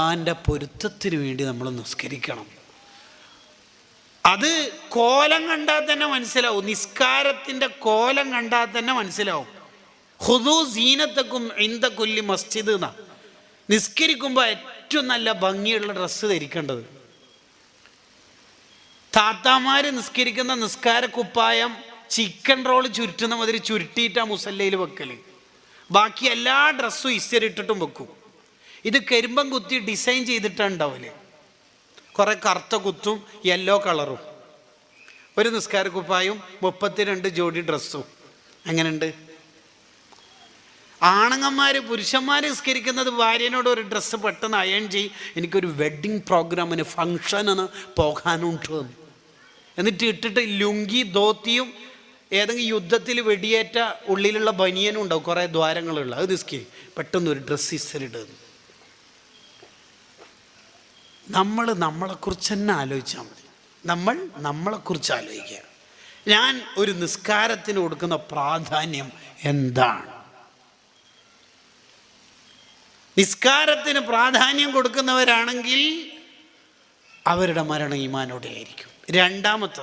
ഖുർആന്റെ പൊരുത്തത്തിന് വേണ്ടി നമ്മൾ നിസ്കരിക്കണം. അത് കോലം കണ്ടാൽ തന്നെ മനസ്സിലാവും. നിസ്കാരത്തിന്റെ കോലം കണ്ടാൽ തന്നെ മനസ്സിലാവും. ഹുദു സീനത്തക്കും ഇന്ത കൊല്ലി മസ്ജിദ് എന്നാ. നിസ്കരിക്കുമ്പോൾ ഏറ്റവും നല്ല ഭംഗിയുള്ള ഡ്രസ്സ് ധരിക്കേണ്ടത്. താത്താമാര് നിസ്കരിക്കുന്ന നിസ്കാര കുപ്പായം ചിക്കൻ റോൾ ചുരുട്ടുന്ന മാതിരി ചുരുട്ടിയിട്ടാണ് മുസല്ലയിൽ വെക്കൽ. ബാക്കി എല്ലാ ഡ്രസ്സും ഇസ്തരിട്ടിട്ടും വെക്കും. ഇത് കരിമ്പം കുത്തി ഡിസൈൻ ചെയ്തിട്ടാണ് ഉണ്ടാവൽ. കുറെ കറുത്ത കുത്തും യെല്ലോ കളറും. ഒരു നിസ്കാര കുപ്പായും മുപ്പത്തിരണ്ട് ജോഡി ഡ്രസ്സും. അങ്ങനെയുണ്ട് ആണുങ്ങന്മാർ പുരുഷന്മാർ നിസ്കരിക്കുന്നത് ഭാര്യനോട് ഒരു ഡ്രസ്സ് പെട്ടെന്ന് അയൺ ചെയ്യും. എനിക്കൊരു വെഡ്ഡിങ് പ്രോഗ്രാമിന് ഫങ്ഷന് പോകാനുണ്ട് എന്നിട്ട് ഇട്ടിട്ട് ലുങ്കി ധോത്തിയും ഏതെങ്കിലും യുദ്ധത്തിൽ വെടിയേറ്റ ഉള്ളിലുള്ള ബനിയനും ഉണ്ടാവും കുറേ ദ്വാരങ്ങളുള്ള. അത് നിസ്കരി പെട്ടെന്ന് ഒരു ഡ്രസ്സ് ഇസ്സരിടുന്നു നമ്മൾ നമ്മളെക്കുറിച്ച് തന്നെ ആലോചിച്ചാൽ മതി. നമ്മൾ നമ്മളെക്കുറിച്ച് ആലോചിക്കുക. ഞാൻ ഒരു നിസ്കാരത്തിന് കൊടുക്കുന്ന പ്രാധാന്യം എന്താണ്? നിസ്കാരത്തിന് പ്രാധാന്യം കൊടുക്കുന്നവരാണെങ്കിൽ അവരുടെ മരണം ഈമാനോടെ ആയിരിക്കും രണ്ടാമത്തെ